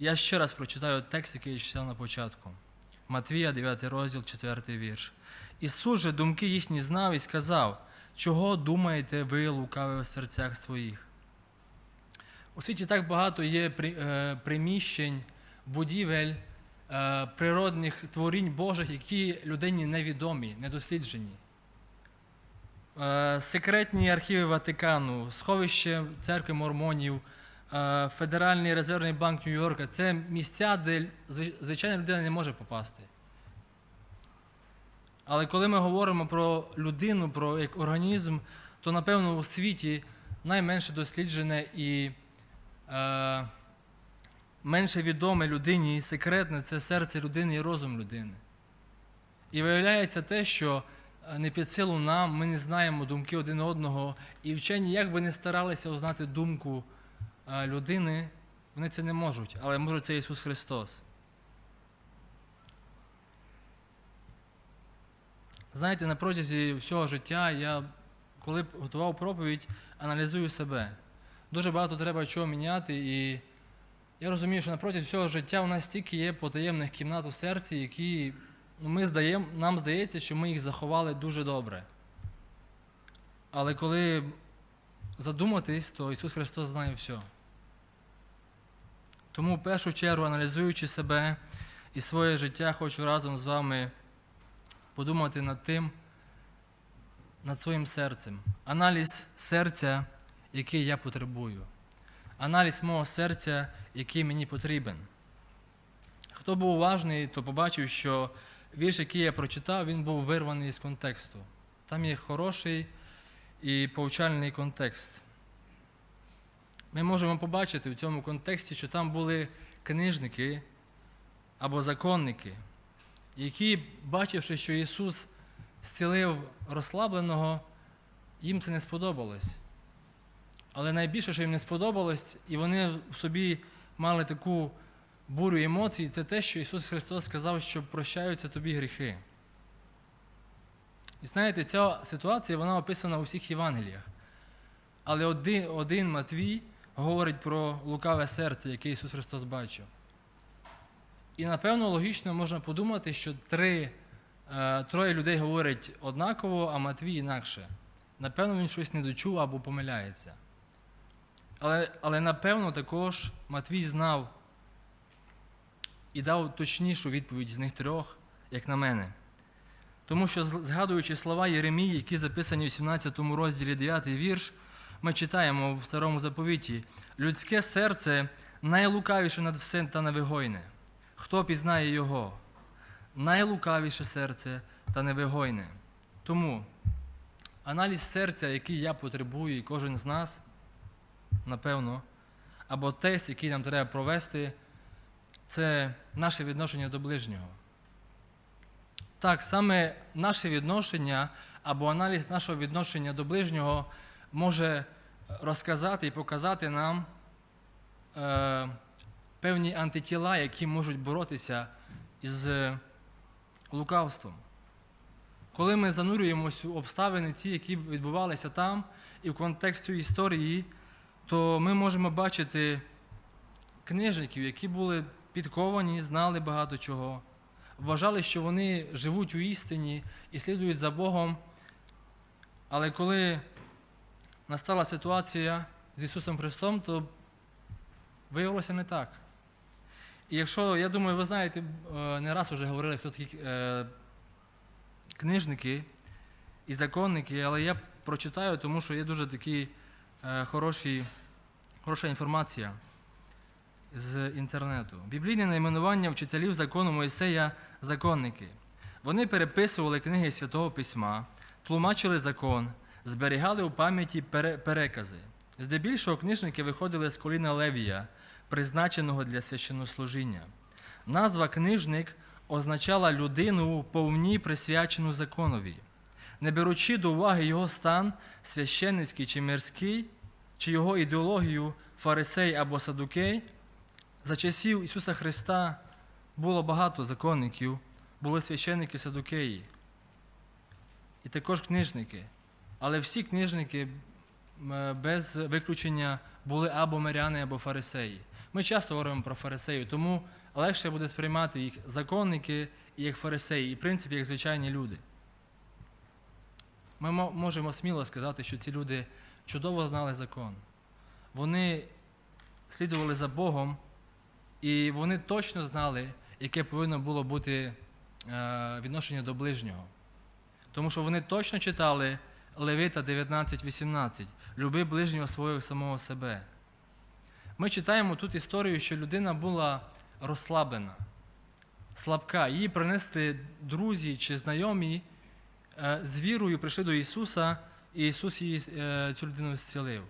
Я ще раз прочитаю текст, який я читав на початку. Матвія, 9 розділ, 4 вірш. Ісус же думки їхні знав і сказав, чого думаєте ви лукаві в серцях своїх? У світі так багато є е, приміщень, будівель, е, природних творінь Божих, які людині невідомі, недосліджені. Е, Секретні архіви Ватикану, сховище церкви мормонів, Федеральний резервний банк Нью-Йорка це місця, де звичайна людина не може попасти. Але коли ми говоримо про людину, про як організм, то напевно у світі найменше досліджене і е, менше відоме людині і секретне це серце людини і розум людини. І виявляється те, що е, не під силу нам, ми не знаємо думки один одного, і вчені, як би не старалися узнати думку е, людини, вони це не можуть, але може це Ісус Христос. Знаєте, на протязі всього життя я, коли готував проповідь, аналізую себе. Дуже багато треба чого міняти, і я розумію, що на протязі всього життя у нас стільки є потаємних кімнат у серці, які ну, ми здаєм, нам здається, що ми їх заховали дуже добре. Але коли задуматись, то Ісус Христос знає все. Тому в першу чергу, аналізуючи себе і своє життя, хочу разом з вами подумати над тим, над своїм серцем. Аналіз серця, який я потребую. Аналіз мого серця, який мені потрібен. Хто був уважний, то побачив, що вірш, який я прочитав, він був вирваний з контексту. Там є хороший і повчальний контекст. Ми можемо побачити в цьому контексті, що там були книжники або законники, які, бачивши, що Ісус зцілив розслабленого, їм це не сподобалось. Але найбільше, що їм не сподобалось, і вони в собі мали таку бурю емоцій, це те, що Ісус Христос сказав, що прощаються тобі гріхи. І знаєте, ця ситуація вона описана у всіх Євангеліях. Але один, один Матвій говорить про лукаве серце, яке Ісус Христос бачив. І напевно логічно можна подумати, що три, е, троє людей говорять однаково, а Матвій інакше. Напевно, він щось не дочув або помиляється. Але, але напевно також Матвій знав і дав точнішу відповідь з них трьох, як на мене. Тому що, згадуючи слова Єремії, які записані у 17 розділі 9 вірш, ми читаємо в старому заповіті: людське серце найлукавіше над все та невигойне. Хто пізнає його? Найлукавіше серце та невигойне. Тому аналіз серця, який я потребую, і кожен з нас, напевно, або тест, який нам треба провести, це наше відношення до ближнього. Так, саме наше відношення або аналіз нашого відношення до ближнього може розказати і показати нам е, певні антитіла, які можуть боротися із лукавством. Коли ми занурюємось у обставини, ті, які відбувалися там, і в контексті історії, то ми можемо бачити книжників, які були підковані, знали багато чого, вважали, що вони живуть у істині і слідують за Богом. Але коли настала ситуація з Ісусом Христом, то виявилося не так. І якщо, я думаю, ви знаєте, е, не раз вже говорили, хто такі е, книжники і законники, але я прочитаю, тому що є дуже такі е, хороші, хороша інформація з інтернету. Біблійне найменування вчителів закону Моїсея законники. Вони переписували книги Святого Письма, тлумачили закон, зберігали у пам'яті перекази. Здебільшого книжники виходили з коліна Левія, призначеного для священнослужіння. Назва книжник означала людину повні присвячену законові. Не беручи до уваги його стан, священницький чи мирський, чи його ідеологію фарисей або садукей, за часів Ісуса Христа було багато законників, були священники садукеї і також книжники. Але всі книжники без виключення були або миряни, або фарисеї. Ми часто говоримо про фарисеїв, тому легше буде сприймати їх законники і як фарисеї, і в принципі як звичайні люди. Ми можемо сміло сказати, що ці люди чудово знали закон. Вони слідували за Богом, і вони точно знали, яке повинно було бути е, відношення до ближнього. Тому що вони точно читали Левита 19.18 Люби ближнього свого самого себе. Ми читаємо тут історію, що людина була розслаблена, слабка. Її принесли друзі чи знайомі е, з вірою прийшли до Ісуса, і Ісус її, е, цю людину зцілив.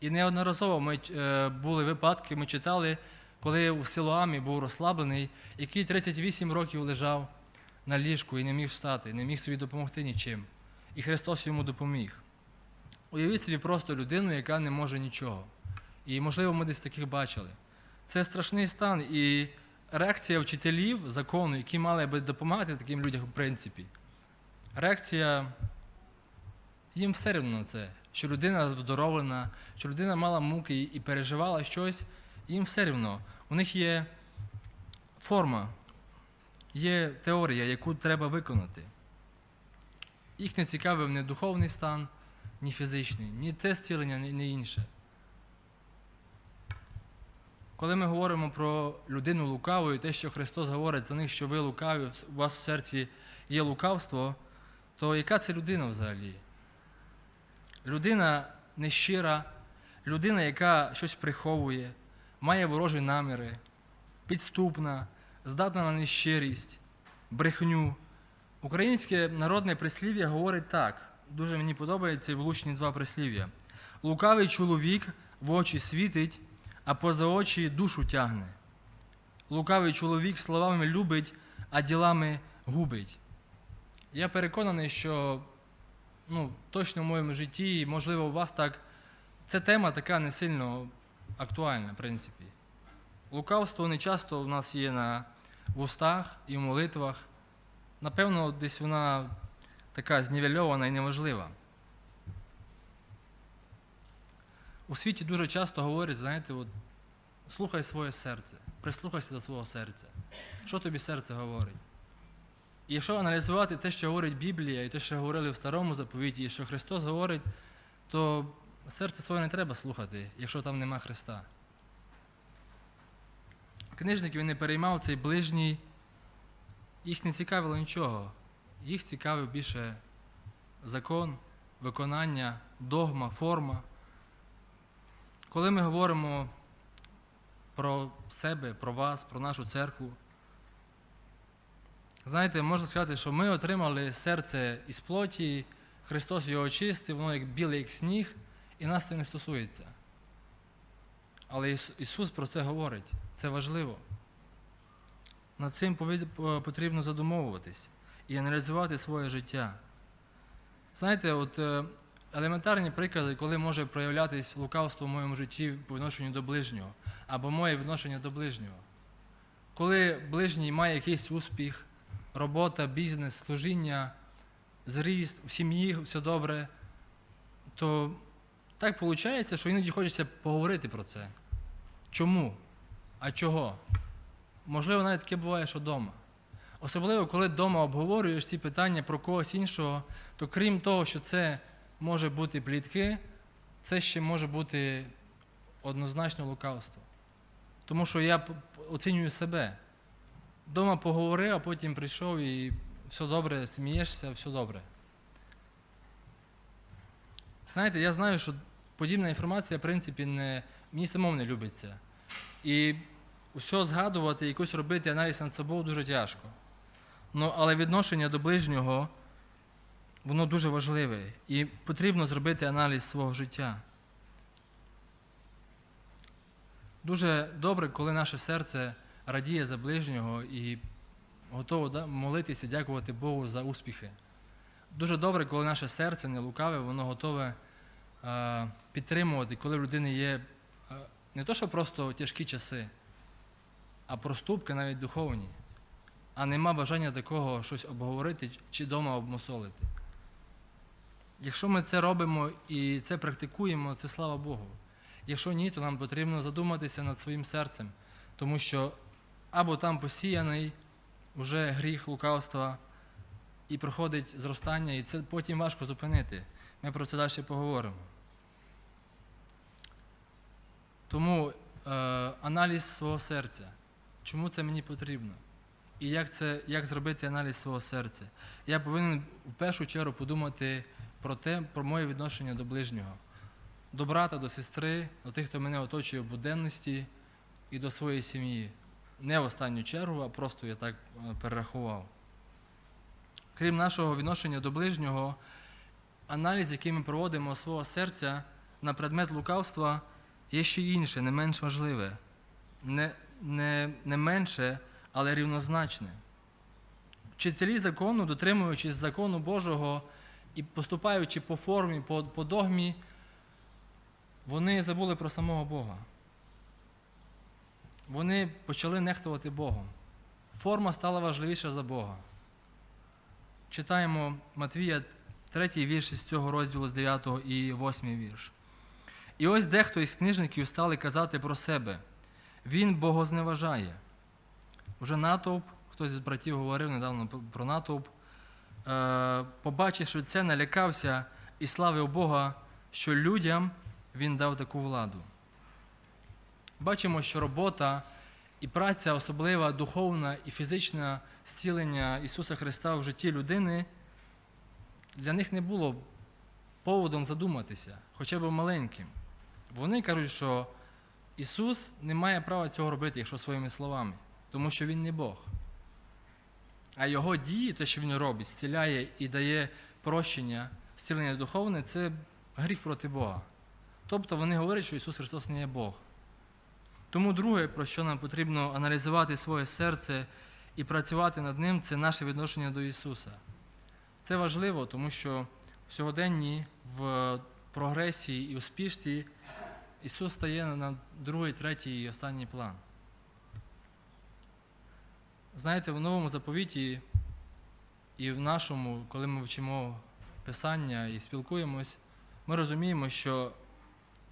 І неодноразово ми е, були випадки, ми читали, коли в Силуамі був розслаблений, який 38 років лежав на ліжку і не міг встати, не міг собі допомогти нічим. І Христос йому допоміг. Уявіть собі просто людину, яка не може нічого. І, можливо, ми десь таких бачили. Це страшний стан. І реакція вчителів закону, які мали би допомагати таким людям, в принципі. Реакція їм все рівно на це, що людина здоровлена, що людина мала муки і переживала щось, їм все рівно. У них є форма, є теорія, яку треба виконати. Їх не цікавив ні духовний стан, ні фізичний, ні те зцілення, ні, інше. Коли ми говоримо про людину лукаву і те, що Христос говорить за них, що ви лукаві, у вас в серці є лукавство, то яка це людина взагалі? Людина нещира, людина, яка щось приховує, має ворожі наміри, підступна, здатна на нещирість, брехню. Українське народне прислів'я говорить так. Дуже мені подобається влучні два прислів'я. Лукавий чоловік в очі світить, а поза очі душу тягне. Лукавий чоловік словами любить, а ділами губить. Я переконаний, що ну, точно в моєму житті, можливо, у вас так, ця тема така не сильно актуальна, в принципі. Лукавство не часто в нас є на вустах і в молитвах. Напевно, десь вона така знівельована і неважлива. У світі дуже часто говорять, знаєте, от, слухай своє серце, прислухайся до свого серця. Що тобі серце говорить? І якщо аналізувати те, що говорить Біблія, і те, що говорили в старому заповіті, і що Христос говорить, то серце своє не треба слухати, якщо там нема Христа. Книжників не переймав цей ближній, їх не цікавило нічого. Їх цікавив більше закон, виконання, догма, форма. Коли ми говоримо про себе, про вас, про нашу церкву, знаєте, можна сказати, що ми отримали серце із плоті, Христос його очистив, воно як біле, як сніг, і нас це не стосується. Але Ісус про це говорить, це важливо. Над цим потрібно задумовуватись і аналізувати своє життя. Знаєте, от е, елементарні приклади, коли може проявлятись лукавство в моєму житті по відношенню до ближнього, або моє відношення до ближнього. Коли ближній має якийсь успіх, робота, бізнес, служіння, зріст, в сім'ї все добре, то так виходить, що іноді хочеться поговорити про це. Чому? А чого? Можливо, навіть таке буває, що вдома. Особливо, коли вдома обговорюєш ці питання про когось іншого, то крім того, що це може бути плітки, це ще може бути однозначно лукавство. Тому що я оцінюю себе. Дома поговорив, а потім прийшов і все добре, смієшся, все добре. Знаєте, я знаю, що подібна інформація, в принципі, не, мені самому не любиться. І все згадувати, якось робити аналіз над собою дуже тяжко. Ну, але відношення до ближнього, воно дуже важливе. І потрібно зробити аналіз свого життя. Дуже добре, коли наше серце радіє за ближнього і готово да, молитися, дякувати Богу за успіхи. Дуже добре, коли наше серце не лукаве, воно готове е, підтримувати, коли в людини є е, не то, що просто тяжкі часи, а проступки навіть духовні. А нема бажання такого щось обговорити чи вдома обмосолити. Якщо ми це робимо і це практикуємо, це слава Богу. Якщо ні, то нам потрібно задуматися над своїм серцем, тому що або там посіяний вже гріх лукавства і проходить зростання, і це потім важко зупинити. Ми про це далі поговоримо. Тому е, аналіз свого серця. Чому це мені потрібно? І як, це, як зробити аналіз свого серця? Я повинен в першу чергу подумати про те, про моє відношення до ближнього, до брата, до сестри, до тих, хто мене оточує в буденності і до своєї сім'ї. Не в останню чергу, а просто я так е, перерахував. Крім нашого відношення до ближнього, аналіз, який ми проводимо свого серця на предмет лукавства, є ще інше, не менш важливе, не, не, не менше, але рівнозначне. Вчителі закону, дотримуючись закону Божого і поступаючи по формі, по, по догмі, вони забули про самого Бога. Вони почали нехтувати Богом. Форма стала важливіша за Бога. Читаємо Матвія, 3 вірш із цього розділу з 9 і 8 вірш. І ось дехто із книжників стали казати про себе. Він богозневажає. Вже натовп, хтось з братів говорив недавно про натовп, е, побачивши це, налякався і славив Бога, що людям він дав таку владу. Бачимо, що робота і праця, особлива духовна і фізична зцілення Ісуса Христа в житті людини, для них не було поводом задуматися, хоча б маленьким. Вони кажуть, що Ісус не має права цього робити, якщо своїми словами, тому що Він не Бог. А Його дії, те, що Він робить, зціляє і дає прощення, зцілення духовне, це гріх проти Бога. Тобто вони говорять, що Ісус Христос не є Бог. Тому друге, про що нам потрібно аналізувати своє серце і працювати над ним, це наше відношення до Ісуса. Це важливо, тому що в сьогоденні в прогресії і успішці Ісус стає на другий, третій і останній план. Знаєте, в новому заповіті і в нашому, коли ми вчимо Писання і спілкуємось, ми розуміємо, що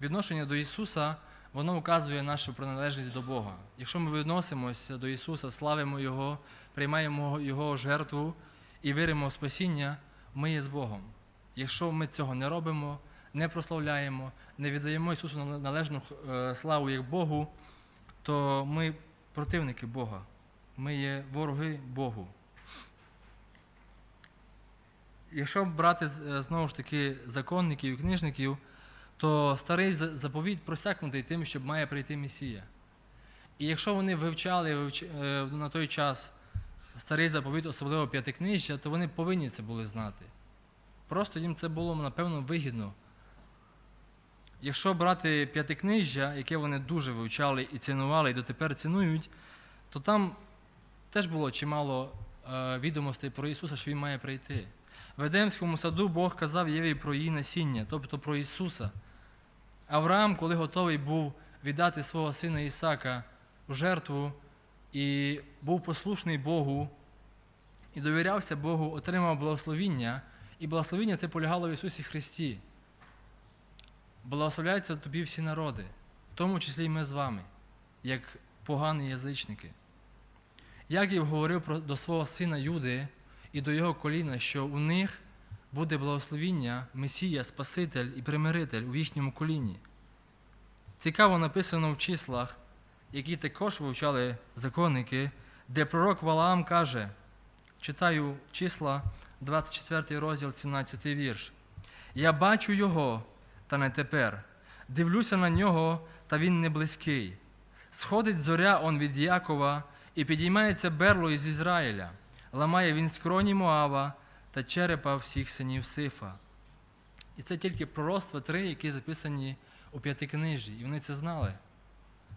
відношення до Ісуса воно указує нашу приналежність до Бога. Якщо ми відносимося до Ісуса, славимо Його, приймаємо Його жертву і віримо в спасіння, ми є з Богом. Якщо ми цього не робимо, не прославляємо, не віддаємо Ісусу належну е, славу як Богу, то ми противники Бога. Ми є вороги Богу. Якщо брати е, знову ж таки законників і книжників, то старий заповіт просякнутий тим, що має прийти Месія. І якщо вони вивчали е, на той час старий заповіт, особливо п'ятикнижжя, то вони повинні це були знати. Просто їм це було, напевно, вигідно. Якщо брати п'ятикнижжя, яке вони дуже вивчали і цінували, і дотепер цінують, то там теж було чимало е, відомостей про Ісуса, що Він має прийти. В Едемському саду Бог казав Єві про її насіння, тобто про Ісуса. Авраам, коли готовий був віддати свого сина Ісака в жертву і був послушний Богу і довірявся Богу, отримав благословіння, і благословіння це полягало в Ісусі Христі. Благословляються тобі всі народи, в тому числі і ми з вами, як погані язичники. Яків говорив про, до свого сина Юди і до його коліна, що у них буде благословіння Месія, Спаситель і примиритель у їхньому коліні. Цікаво написано в числах, які також вивчали законники, де пророк Валаам каже, читаю числа, 24 розділ, 17 вірш. Я бачу його, та не тепер. Дивлюся на нього, та він не близький. Сходить зоря он від Якова, і підіймається берло із Ізраїля, ламає він скроні Моава та черепа всіх синів Сифа. І це тільки пророцтва три, які записані у п'ятикнижі, і вони це знали.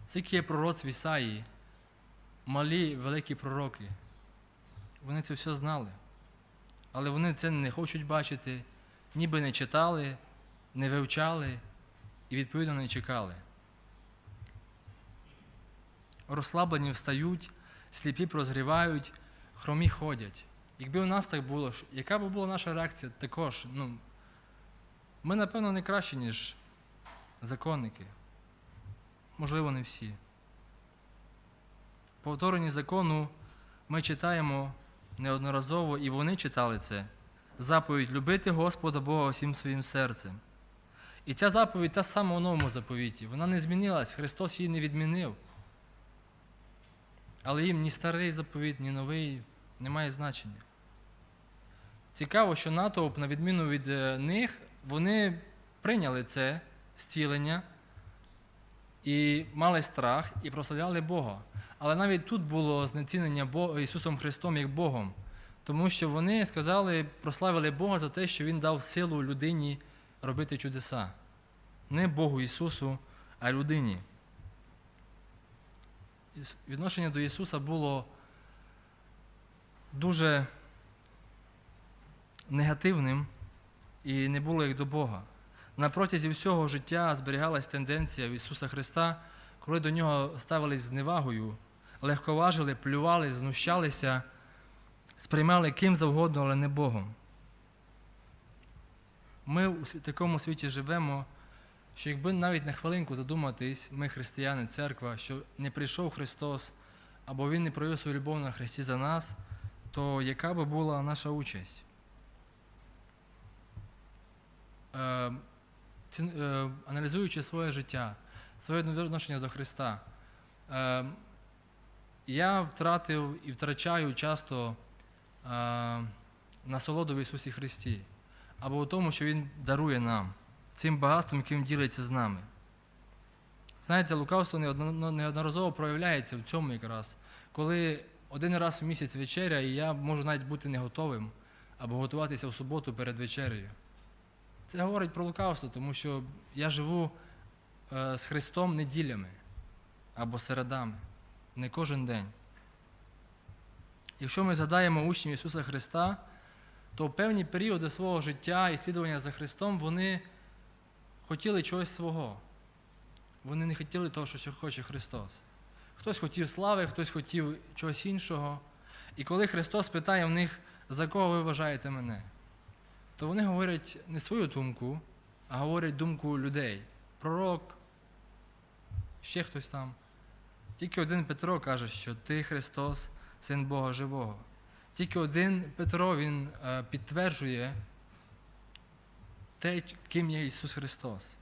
Скільки є пророцтв Ісаї, малі великі пророки. Вони це все знали. Але вони це не хочуть бачити, ніби не читали, не вивчали і, відповідно, не чекали. Розслаблені встають, сліпі прозрівають, хромі ходять. Якби у нас так було, яка б була наша реакція також? Ну, Ми, напевно, не краще, ніж законники. можливо, не всі. Повторенні закону ми читаємо неодноразово, і вони читали це. Заповідь любити Господа Бога всім своїм серцем. І ця заповідь та сама у новому заповіті. Вона не змінилась, Христос її не відмінив. Але їм ні старий заповіт, ні новий не має значення. Цікаво, що натовп, на відміну від е, них, вони прийняли це зцілення і мали страх і прославляли Бога. Але навіть тут було знецінення Ісусом Христом як Богом, тому що вони сказали, прославили Бога за те, що Він дав силу людині робити чудеса. Не Богу Ісусу, а людині. Відношення до Ісуса було дуже негативним і не було як до Бога. На протязі всього життя зберігалась тенденція в Ісуса Христа, коли до нього ставились з невагою, легковажили, плювали, знущалися, сприймали ким завгодно, але не Богом. Ми у такому світі живемо, що якби навіть на хвилинку задуматись, ми християни, церква, що не прийшов Христос, або Він не проявив свою любов на Христі за нас, то яка би була наша участь? Е, е, аналізуючи своє життя, своє відношення до Христа, е, я втратив і втрачаю часто насолоду в Ісусі Христі, або у тому, що Він дарує нам, цим багатством, яким ділиться з нами. Знаєте, лукавство неодноразово проявляється в цьому якраз, коли один раз у місяць вечеря, і я можу навіть бути не готовим, або готуватися в суботу перед вечерею. Це говорить про лукавство, тому що я живу е, з Христом неділями або середами, не кожен день. Якщо ми згадаємо учнів Ісуса Христа, то в певні періоди свого життя і слідування за Христом вони хотіли чогось свого. Вони не хотіли того, що хоче Христос. Хтось хотів слави, хтось хотів чогось іншого. І коли Христос питає в них, за кого ви вважаєте мене, то вони говорять не свою думку, а говорять думку людей. Пророк, ще хтось там. Тільки один Петро каже, що ти Христос, син Бога живого. Тільки один Петро він е, підтверджує те, ким є Ісус Христос.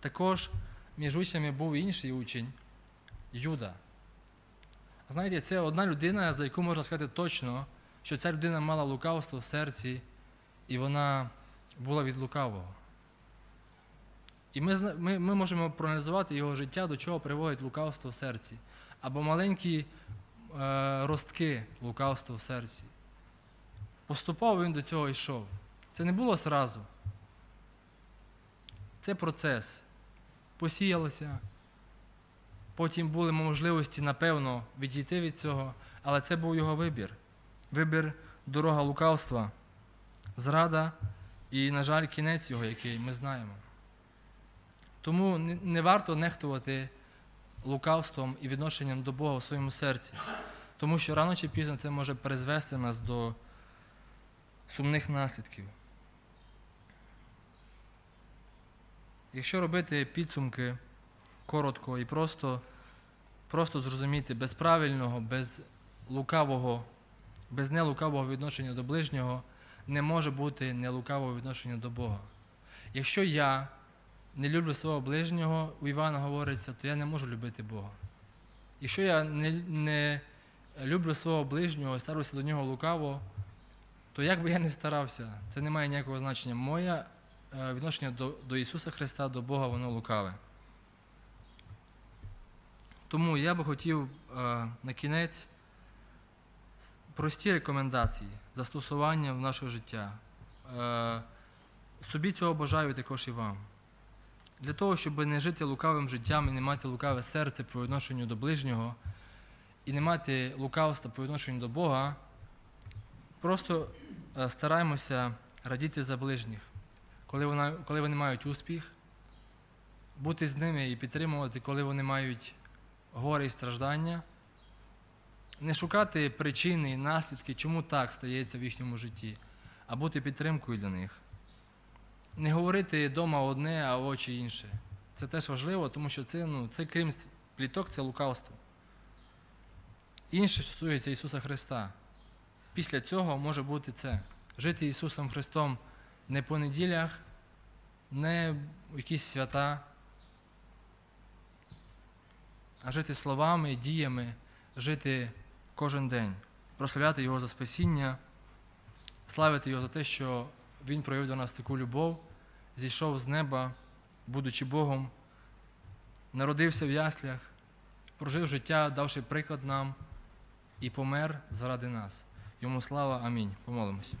Також між учнями був інший учень Юда. Знаєте, це одна людина, за яку можна сказати точно, що ця людина мала лукавство в серці, і вона була від лукавого. І ми, ми, ми можемо проаналізувати його життя, до чого приводить лукавство в серці, або маленькі ростки лукавства в серці. Поступово він до цього йшов. Це не було зразу. Це процес. Посіялося. Потім були можливості, напевно, відійти від цього, але це був його вибір. Вибір дорога лукавства, зрада і, на жаль, кінець його, який ми знаємо. Тому не варто нехтувати лукавством і відношенням до Бога у своєму серці, тому що рано чи пізно це може призвести нас до сумних наслідків. Якщо робити підсумки коротко і просто, просто зрозуміти без правильного, без лукавого, без нелукавого відношення до ближнього не може бути нелукавого відношення до Бога. Якщо я не люблю свого ближнього, у Івана говориться, то я не можу любити Бога. Якщо я не, не люблю свого ближнього і ставлюся до нього лукаво, то як би я не старався, це не має ніякого значення. Моє е, відношення до, до Ісуса Христа, до Бога, воно лукаве. Тому я би хотів е, на кінець прості рекомендації застосування в наше життя. Е, собі цього бажаю також і вам. Для того, щоб не жити лукавим життям і не мати лукаве серце по відношенню до ближнього, і не мати лукавства по відношенню до Бога, просто е, стараємося радіти за ближніх, коли, вона, коли вони мають успіх, бути з ними і підтримувати, коли вони мають горе і страждання, не шукати причини і наслідки, чому так стається в їхньому житті, а бути підтримкою для них. Не говорити вдома одне, а в очі інше. Це теж важливо, тому що це, ну, це крім пліток, це лукавство. Інше стосується Ісуса Христа. Після цього може бути це. Жити Ісусом Христом не по неділях, не якісь свята, а жити словами, діями, жити кожен день, прославляти Його за спасіння, славити Його за те, що Він проявив до нас таку любов, зійшов з неба, будучи Богом, народився в яслях, прожив життя, давши приклад нам і помер заради нас. Йому слава, амінь. Помолимось.